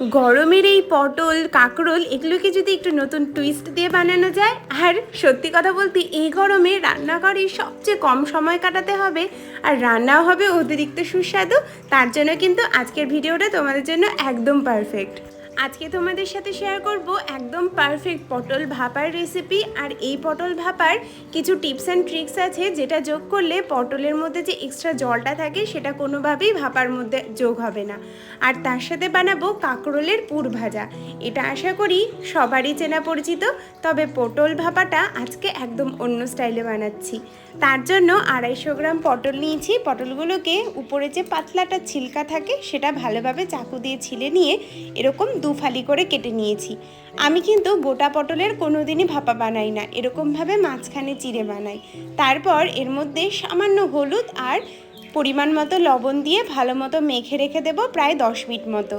গরমের এই পটল, কাঁকরোল, এগুলোকে যদি একটু নতুন টুইস্ট দিয়ে বানানো যায়, আর সত্যি কথা বলতে এই গরমে রান্নাঘরে সবচেয়ে কম সময় কাটাতে হবে, আর রান্নাও হবে অতিরিক্ত সুস্বাদু, তার জন্য কিন্তু আজকের ভিডিওটা তোমাদের জন্য একদম পারফেক্ট আজকে তোমাদের সাথে শেয়ার করব একদম পারফেক্ট পটল ভাপার রেসিপি আর এই পটল ভাপার কিছু টিপস অ্যান্ড ট্রিক্স আছে যেটা যোগ করলে পটলের মধ্যে যে এক্সট্রা জলটা থাকে সেটা কোনোভাবেই ভাপার মধ্যে যোগ হবে না। আর তার সাথে বানাবো কাঁকরোলের পুর ভাজা। এটা আশা করি সবারই চেনা পরিচিত, তবে পটল ভাপাটা আজকে একদম অন্য স্টাইলে বানাচ্ছি। তার জন্য আড়াইশো গ্রাম পটল নিয়েছি। পটলগুলোকে উপরে যে পাতলাটা ছিলকা থাকে সেটা ভালোভাবে চাকু দিয়ে ছিলে নিয়ে এরকম দু ফালি করে কেটে নিয়েছি। আমি কিন্তু গোটা পটলের কোনো দিনই ভাপা বানাই না, এরকমভাবে মাঝখানে চিড়ে বানাই। তারপর এর মধ্যে সামান্য হলুদ আর পরিমাণ মতো লবণ দিয়ে ভালো মতো মেখে রেখে দেবো প্রায় দশ মিনিট মতো।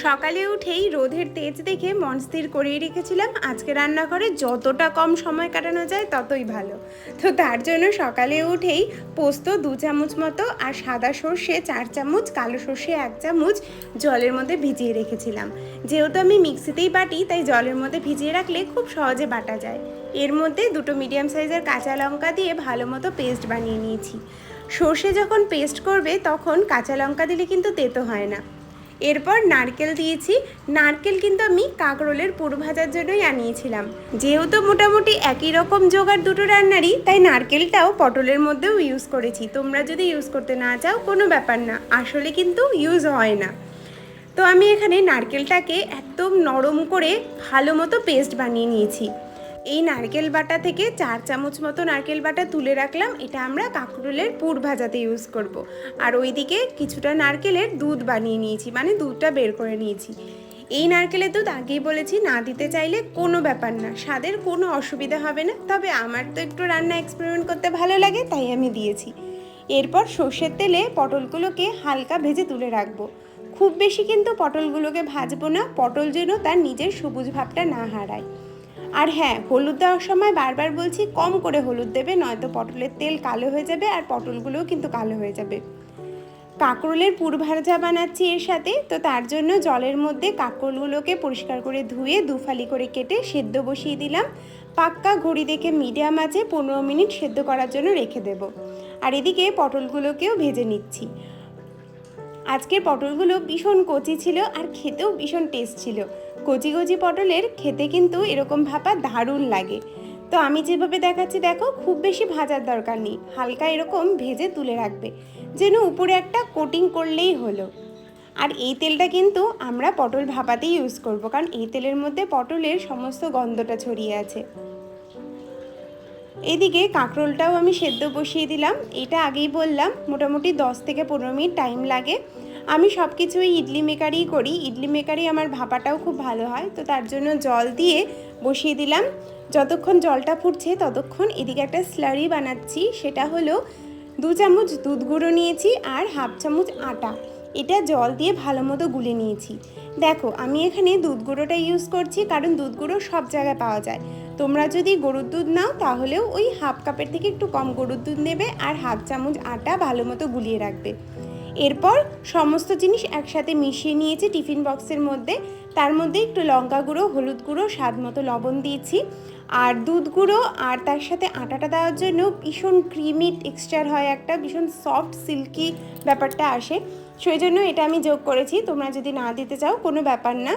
সকালে উঠেই রোদের তেজ দেখে মন স্থির করেই রেখেছিলাম। আজকে রান্নাঘরে যতটা কম সময় কাটানো যায় ততই ভালো। তো তার জন্য সকালে উঠেই পোস্ত দু চামচ মতো আর সাদা সর্ষে চার চামচ, কালো সর্ষে এক চামচ জলের মধ্যে ভিজিয়ে রেখেছিলাম। যেহেতু আমি মিক্সিতেই বাটি, তাই জলের মধ্যে ভিজিয়ে রাখলে খুব সহজে বাটা যায়। এর মধ্যে দুটো মিডিয়াম সাইজের কাঁচা লঙ্কা দিয়ে ভালো মতো পেস্ট বানিয়ে নিয়েছি। সর্ষে যখন পেস্ট করবে, তখন কাঁচা লঙ্কা দিলে কিন্তু তেতো হয় না। এরপর নারকেল দিয়েছি। নারকেল কিন্তু আমি কাঁকরোলের পুর ভাজার জন্যই আনিয়েছিলাম। যেহেতু মোটামুটি একই রকম জোগাড় দুটো রান্নারই, তাই নারকেলটাও পটলের মধ্যেও ইউজ করেছি। তোমরা যদি ইউজ করতে না চাও, কোনো ব্যাপার না। আসলে কিন্তু ইউজ হয় না। তো আমি এখানে নারকেলটাকে একদম নরম করে ভালো মতো পেস্ট বানিয়ে নিয়েছি। এই নারকেল বাটা থেকে চার চামচ মতো নারকেল বাটা তুলে রাখলাম। এটা আমরা কাঁকরোলের পুর ভাজাতে ইউজ করব। আর ওইদিকে কিছুটা নারকেলের দুধ বানিয়ে নিয়েছি মানে দুধটা বের করে নিয়েছি। এই নারকেলের দুধ আগেই বলেছি, না দিতে চাইলে কোনো ব্যাপার না। স্বাদের কোনো অসুবিধা হবে না, তবে আমার তো একটু রান্না এক্সপেরিমেন্ট করতে ভালো লাগে, তাই আমি দিয়েছি। এরপর সর্ষের তেলে পটলগুলোকে হালকা ভেজে তুলে রাখব। খুব বেশি কিন্তু পটলগুলোকে ভাজবো না, পটল যেন তার নিজের সবুজ ভাবটা না হারায়। আর হ্যাঁ হলুদ দেওয়ার সময় বারবার বলছি, কম করে হলুদ দেবে, নয়তো পটলের তেল কালো হয়ে যাবে আর পটলগুলোও কিন্তু কালো হয়ে যাবে। কাঁকরোলের পুর ভাজা বানাচ্ছি এর সাথে, তো তার জন্য জলের মধ্যে কাঁকরোলগুলোকে পরিষ্কার করে ধুয়ে দুফালি করে কেটে সেদ্ধ বসিয়ে দিলাম। পাক্কা ঘড়ি দেখে মিডিয়াম আছে পনেরো মিনিট সেদ্ধ করার জন্য রেখে দেব। আর এদিকে পটলগুলোকেও ভেজে নিচ্ছি। আজকের পটলগুলো ভীষণ কচি ছিল আর খেতেও ভীষণ টেস্ট ছিল। কচি কচি পটলের খেতে কিন্তু এরকম ভাপা দারুণ লাগে। তো আমি যেভাবে দেখাচ্ছি, দেখো, খুব বেশি ভাজার দরকার নেই। হালকা এরকম ভেজে তুলে রাখবে, যেন উপরে একটা কোটিং করলেই হলো। আর এই তেলটা কিন্তু আমরা পটল ভাপাতেই ইউজ করব, কারণ এই তেলের মধ্যে পটলের সমস্ত গন্ধটা ছড়িয়ে আছে। এদিকে কাঁকরোলটাও আমি সেদ্ধ বসিয়ে দিলাম। এটা আগেই বললাম, মোটামুটি দশ থেকে পনেরো মিনিট টাইম লাগে। আমি সব কিছুই ইডলি মেকারই করি। ইডলি মেকারেই আমার ভাপাটাও খুব ভালো হয়। তো তার জন্য জল দিয়ে বসিয়ে দিলাম। যতক্ষণ জলটা ফুটছে ততক্ষণ এদিকে একটা স্লারি বানাচ্ছি। সেটা হলো দু চামচ দুধ গুঁড়ো নিয়েছি আর হাফ চামচ আটা। এটা জল দিয়ে ভালো মতো গুলে নিয়েছি। দেখো, আমি এখানে দুধ গুঁড়োটা ইউজ করছি কারণ দুধ গুঁড়ো সব জায়গায় পাওয়া যায়। তোমরা যদি গরুর দুধ নাও তাহলেও ওই হাফ কাপের থেকে একটু কম গরুর দুধ নেবে আর হাফ চামচ আটা ভালো মতো গুলিয়ে রাখবে। এরপর সমস্ত জিনিস একসাথে মিশিয়ে নিয়েছি টিফিন বক্সের মধ্যে। তার মধ্যে একটু লঙ্কা গুঁড়ো, হলুদ গুঁড়ো, স্বাদ মতো লবণ দিয়েছি। আর দুধ গুঁড়ো আর তার সাথে আটাটা দেওয়ার জন্য ভীষণ ক্রিমি টেক্সচার হয় একটা, ভীষণ সফট, সিল্কি ব্যাপারটা আসে। সেই জন্য এটা আমি যোগ করেছি। তোমরা যদি না দিতে চাও, কোনো ব্যাপার না।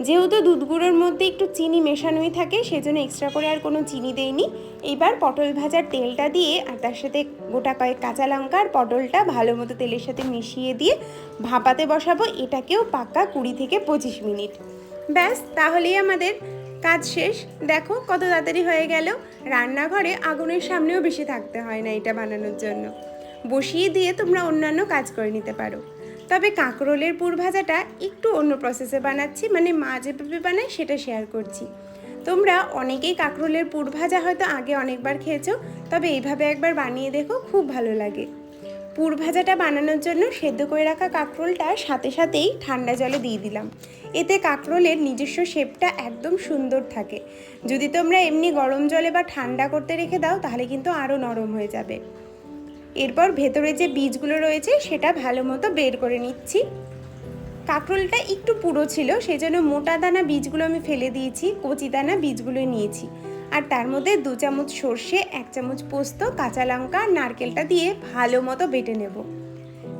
যেহেতু দুধ গুঁড়োর মধ্যে একটু চিনি মেশানোই থাকে, সেজন্য এক্সট্রা করে আর কোনো চিনি দেইনি। এইবার পটল ভাজার তেলটা দিয়ে আর তার সাথে গোটা কয়েক কাঁচা লঙ্কা আর পটলটা ভালো মতো তেলের সাথে মিশিয়ে দিয়ে ভাপাতে বসাবো। এটাকেও পাক্কা কুড়ি থেকে পঁচিশ মিনিট। ব্যাস, তাহলেই আমাদের কাজ শেষ। দেখো কত তাড়াতাড়ি হয়ে গেল। রান্নাঘরে আগুনের সামনেও বেশি থাকতে হয় না এটা বানানোর জন্য। বসিয়ে দিয়ে তোমরা অন্যান্য কাজ করে নিতে পারো। তবে কাঁকরোলের পুর ভাজাটা একটু অন্য প্রসেসে বানাচ্ছি মানে মা যেভাবে বানায় সেটা শেয়ার করছি। তোমরা অনেকেই কাঁকরোলের পুর ভাজা হয়তো আগে অনেকবার খেয়েছো, তবে এইভাবে একবার বানিয়ে দেখো, খুব ভালো লাগে। পুর ভাজাটা বানানোর জন্য সেদ্ধ করে রাখা কাঁকরোলটা সাথে সাথেই ঠান্ডা জলে দিয়ে দিলাম। এতে কাঁকরোলের নিজস্ব শেপটা একদম সুন্দর থাকে। যদি তোমরা এমনি গরম জলে বা ঠান্ডা করতে রেখে দাও, তাহলে কিন্তু আরও নরম হয়ে যাবে। এরপর ভেতরে যে বীজগুলো রয়েছে সেটা ভালো মতো বের করে নিচ্ছি। কাঁকরোলটা একটু পুরো ছিল সেই জন্য মোটা দানা বীজগুলো আমি ফেলে দিয়েছি, কচি দানা বীজগুলো নিয়েছি। আর তার মধ্যে দু চামচ সর্ষে, এক চামচ পোস্ত, কাঁচা লঙ্কা নারকেলটা দিয়ে ভালো মতো বেটে নেব।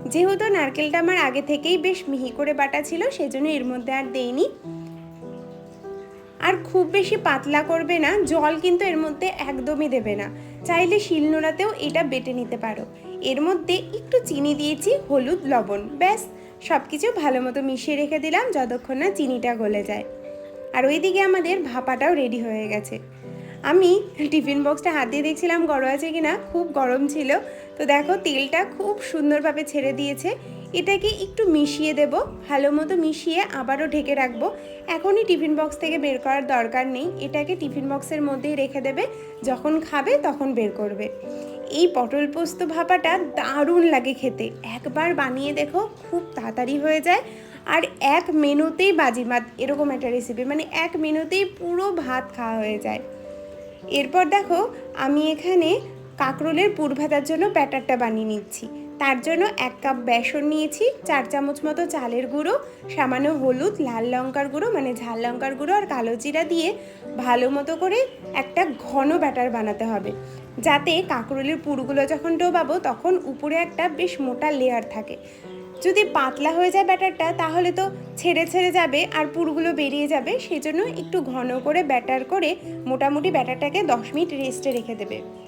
যেহেতু নারকেলটা আমার আগে থেকেই বেশ মিহি করে বাটা ছিল, সেজন্য এর মধ্যে আর দেইনি। আর খুব বেশি পাতলা করবে না, জল কিন্তু এর মধ্যে একদমই দেবে না। চাইলে শিলনোড়াতেও এটা বেটে নিতে পারো। এর মধ্যে একটু চিনি দিয়েছি, হলুদ, লবণ, ব্যাস। সব কিছু ভালো মতো মিশিয়ে রেখে দিলাম যতক্ষণ না চিনিটা গলে যায়। আর ওইদিকে আমাদের ভাপাটাও রেডি হয়ে গেছে। আমি টিফিন বক্সটা হাত দিয়ে দেখছিলাম গরম আছে কি না খুব গরম ছিল। তো দেখো তেলটা খুব সুন্দরভাবে ছেড়ে দিয়েছে। এটাকে একটু মিশিয়ে দেব। ভালো মতো মিশিয়ে আবারও ঢেকে রাখব। এখনই টিফিন বক্স থেকে বের করার দরকার নেই। এটাকে টিফিন বক্সের মধ্যেই রেখে দেবে। যখন খাবে তখন বের করবে। এই পটল পোস্ত ভাপাটা দারুণ লাগে খেতে। একবার বানিয়ে দেখো, খুব তাড়াতাড়ি হয়ে যায়। আর এক মেনুতেই বাজিমাত, এরকম একটা রেসিপি মানে এক মেনুতেই পুরো ভাত খাওয়া হয়ে যায়। এরপর দেখো, আমি এখানে কাঁকরোলের পুর ভাজার জন্য ব্যাটারটা বানিয়ে নিচ্ছি। তার জন্য এক কাপ বেসন নিয়েছি, চার চামচ মতো চালের গুঁড়ো, সামান্য হলুদ, লাল লঙ্কার গুঁড়ো মানে ঝাল লঙ্কার গুঁড়ো আর কালো জিরা দিয়ে ভালো মতো করে একটা ঘন ব্যাটার বানাতে হবে। যাতে কাঁকরোলের পুরগুলো যখন ডোবাবো, তখন উপরে একটা বেশ মোটা লেয়ার থাকে। যদি পাতলা হয়ে যায় ব্যাটারটা, তাহলে তো ছেড়ে ছেড়ে যাবে আর পুরগুলো বেরিয়ে যাবে। সেজন্য একটু ঘন করে ব্যাটার করে মোটামুটি ব্যাটারটাকে দশ মিনিট রেস্টে রেখে দেবে।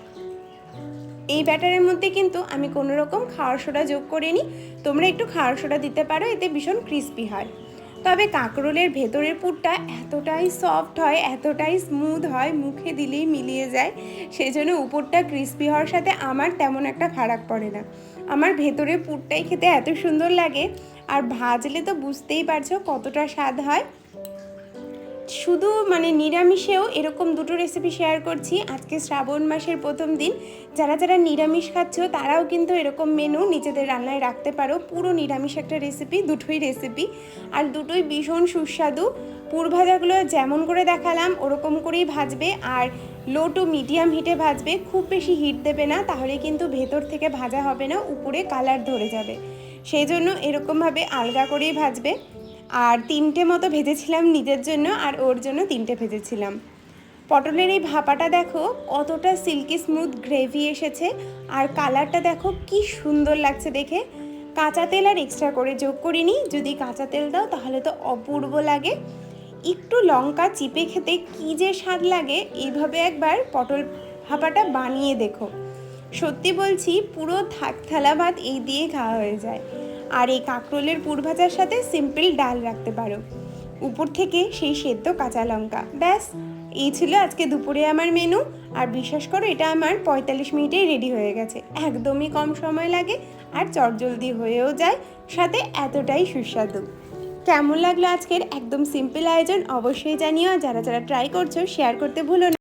এই ব্যাটারের মধ্যে কিন্তু আমি কোনো রকম খাওয়ার সোডা যোগ করিনি। তোমরা একটু খাওয়ার সোডা দিতে পারো, এতে ভীষণ ক্রিস্পি হয়। তবে কাঁকরোলের ভেতরের পুরটা এতটাই সফট হয়, এতটাই স্মুথ হয়, মুখে দিলেই মিলিয়ে যায়। সেই জন্য উপরটা ক্রিস্পি হওয়ার সাথে আমার তেমন একটা ফারাক পড়ে না। আমার ভেতরের পুরটাই খেতে এত সুন্দর লাগে, আর ভাজলে তো বুঝতেই পারছ কতটা স্বাদ হয়। শুধু মানে নিরামিষেও এরকম দুটো রেসিপি শেয়ার করছি। আজকে শ্রাবণ মাসের প্রথম দিন। যারা যারা নিরামিষ খাচ্ছ, তারাও কিন্তু এরকম মেনু নিজেদের রান্নায় রাখতে পারো। পুরো নিরামিষ একটা রেসিপি দুটোই রেসিপি আর দুটোই ভীষণ সুস্বাদু। পুর ভাজাগুলো যেমন করে দেখালাম, ওরকম করেই ভাজবে। আর লো টু মিডিয়াম হিটে ভাজবে। খুব বেশি হিট দেবে না, তাহলে কিন্তু ভেতর থেকে ভাজা হবে না, উপরে কালার ধরে যাবে। সেই জন্য এরকমভাবে আলগা করেই ভাজবে। আর তিনটে মতো ভেজেছিলাম নিজের জন্য আর ওর জন্য তিনটে ভেজেছিলাম। পটলের এই ভাপাটা দেখো, কতটা সিল্কি স্মুথ গ্রেভি এসেছে আর কালারটা দেখো কি সুন্দর লাগছে দেখে। কাঁচা তেল আর এক্সট্রা করে যোগ করিনি যদি কাঁচা তেল দাও তাহলে তো অপূর্ব লাগে। একটু লঙ্কা চিপে খেতে কী যে স্বাদ লাগে, এইভাবে একবার পটল ভাপাটা বানিয়ে দেখো। সত্যি বলছি, পুরো থাক থালা ভাত এই দিয়ে খাওয়া হয়ে যায়। আর এই কাঁকরোলের পুর ভাজার সাথে সিম্পল ডাল রাখতে পারো। উপর থেকে সেই সেদ্ধ কাঁচা লঙ্কা। ব্যাস, এই ছিল আজকে দুপুরে আমার মেনু আর বিশ্বাস করো, এটা আমার পঁয়তাল্লিশ মিনিটেই রেডি হয়ে গেছে। একদমই কম সময় লাগে আর চটজলদি হয়েও যায়, সাথে এতটাই সুস্বাদু। কেমন লাগল আজকের একদম সিম্পল আয়োজন? অবশ্যই জানিও। যারা যারা ট্রাই করছ শেয়ার করতে ভুলো না।